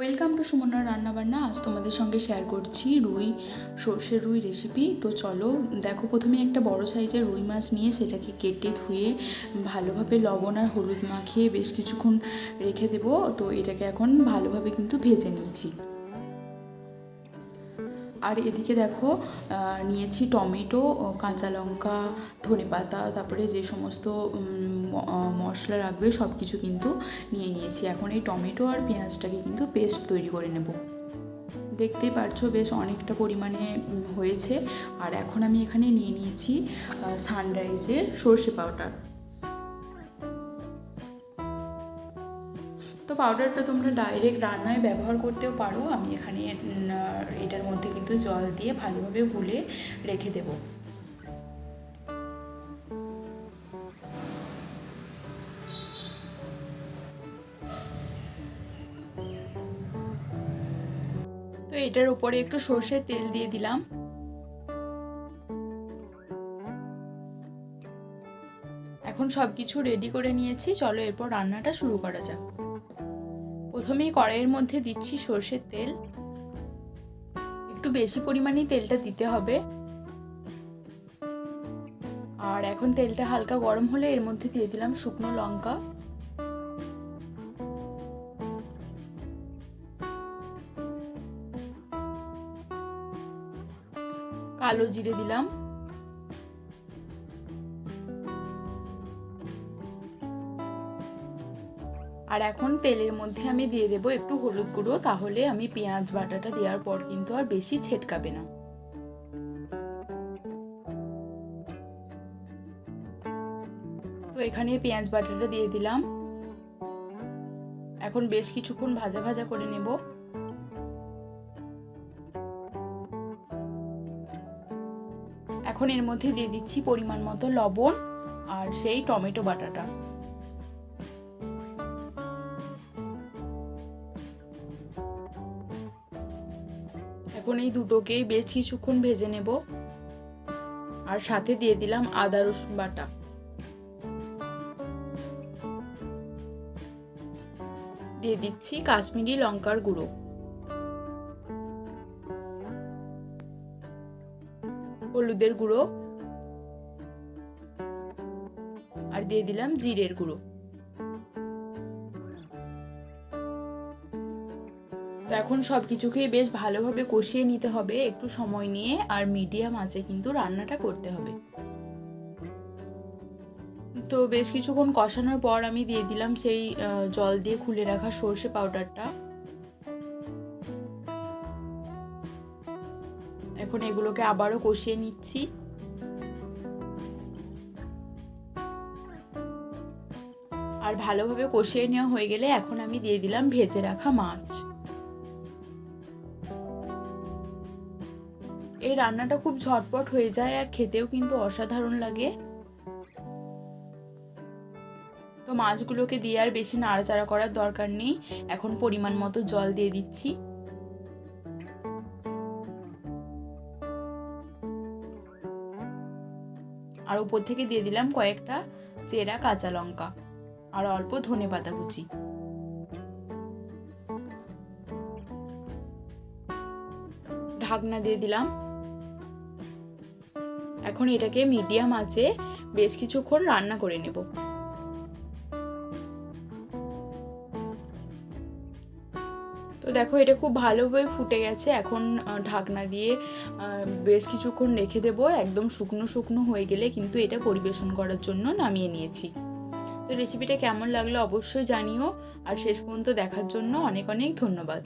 Welcome to সুমনার রান্নাবান্না। আজ তোমাদের সঙ্গে শেয়ার করছি রুই সর্ষে রুই রেসিপি তো চলো, দেখো, প্রথমে একটা বড় সাইজের রুই মাছ নিয়ে সেটাকে কেটে ধুয়ে ভালোভাবে লবণ আর হলুদ মাখিয়ে বেশ কিছুক্ষণ রেখে দেবো। তো এটাকে এখন ভালোভাবে কিন্তু ভেজে নিয়েছি। আর এদিকে দেখো নিয়েছি টমেটো কাঁচা লঙ্কা, ধনে পাতা, তারপরে যে সমস্ত মশলা রাখবে সব কিছু কিন্তু নিয়ে নিয়েছি। এখন এই টমেটো আর পেঁয়াজটাকে কিন্তু পেস্ট তৈরি করে নেব। দেখতেই পারছ বেশ অনেকটা পরিমাণে হয়েছে। আর এখন আমি এখানে নিয়ে নিয়েছি সানরাইজের সর্ষে পাউডার। তো পাউডারটা তোমরা ডাইরেক্ট রান্নায় ব্যবহার করতেও পারো। আমি এখানে এটার মধ্যে কিন্তু জল দিয়ে ভালোভাবে গুলে রেখে দেবো। তো এটার উপরে একটু সর্ষের তেল দিয়ে দিলাম। এখন সব কিছু রেডি করে নিয়েছি, চলো এরপর রান্নাটা শুরু করা যাক। প্রথমেই কড়াইয়ের মধ্যে দিচ্ছি সর্ষের তেল। একটু বেশি পরিমাণেই তেলটা দিতে হবে। আর এখন তেলটা হালকা গরম হলে এর মধ্যে দিয়ে দিলাম শুকনো লঙ্কা। কালো জিরে দিলাম। আর এখন তেলের মধ্যে আমি দিয়ে দেব একটু হলুদ গুঁড়ো, তাহলে আমি পেঁয়াজ বাটাটা দেওয়ার পর কিন্তু আর বেশি ছেটকাবে না। তো এখানে পেঁয়াজ বাটাটা দিয়ে দিলাম। এখন বেশ কিছুক্ষণ ভাজা ভাজা করে নেব। এখন এর মধ্যে দিয়ে দিচ্ছি পরিমাণ মতো লবণ আর সেই টমেটো বাটাটা। এখন এই দুটোকেই বেশ কিছুক্ষণ ভেজে নেব। আর সাথে দিয়ে দিলাম আদা, রসুন বাটা। দিয়ে দিচ্ছি কাশ্মীরি লঙ্কার গুঁড়ো। হলুদের গুঁড়ো। আর দিয়ে দিলাম জিরের গুঁড়ো। তো এখন সব কিছুকেই বেশ ভালোভাবে কষিয়ে নিতে হবে, একটু সময় নিয়ে, আর মিডিয়াম আঁচে কিন্তু রান্নাটা করতে হবে। তো বেশ কিছুক্ষণ কষানোর পর আমি দিয়ে দিলাম সেই জল দিয়ে খুলে রাখা সর্ষে পাউডারটা। এখন এগুলোকে আবারও কষিয়ে নিচ্ছি। আর ভালোভাবে কষিয়ে নেওয়া হয়ে গেলে এখন আমি দিয়ে দিলাম ভেজে রাখা মাছ। এই রান্নাটা খুব ঝটপট হয়ে যায় আর খেতেও কিন্তু অসাধারণ লাগে। তো মাছগুলোকে দিয়ে আর বেশি নাড়াচাড়া করার দরকার নেই। এখন পরিমাণ মতো জল দিয়ে দিচ্ছি। আর উপর থেকে দিয়ে দিলাম কয়েকটা চেরা কাঁচা লঙ্কা আর অল্প ধনে পাতা কুচি। ঢাকনা দিয়ে দিলাম। এখন এটাকে মিডিয়াম আঁচে বেশ কিছুক্ষণ রান্না করে নেব। তো দেখো এটা খুব ভালোভাবে ফুটে গেছে, এখন ঢাকনা দিয়ে বেশ কিছুক্ষণ রেখে দেবো। একদম শুকনো শুকনো হয়ে গেলে কিন্তু এটা পরিবেশন করার জন্য নামিয়ে নিয়েছি। তো রেসিপিটা কেমন লাগল অবশ্যই জানিও। আর শেষ পর্যন্ত দেখার জন্য অনেক অনেক ধন্যবাদ।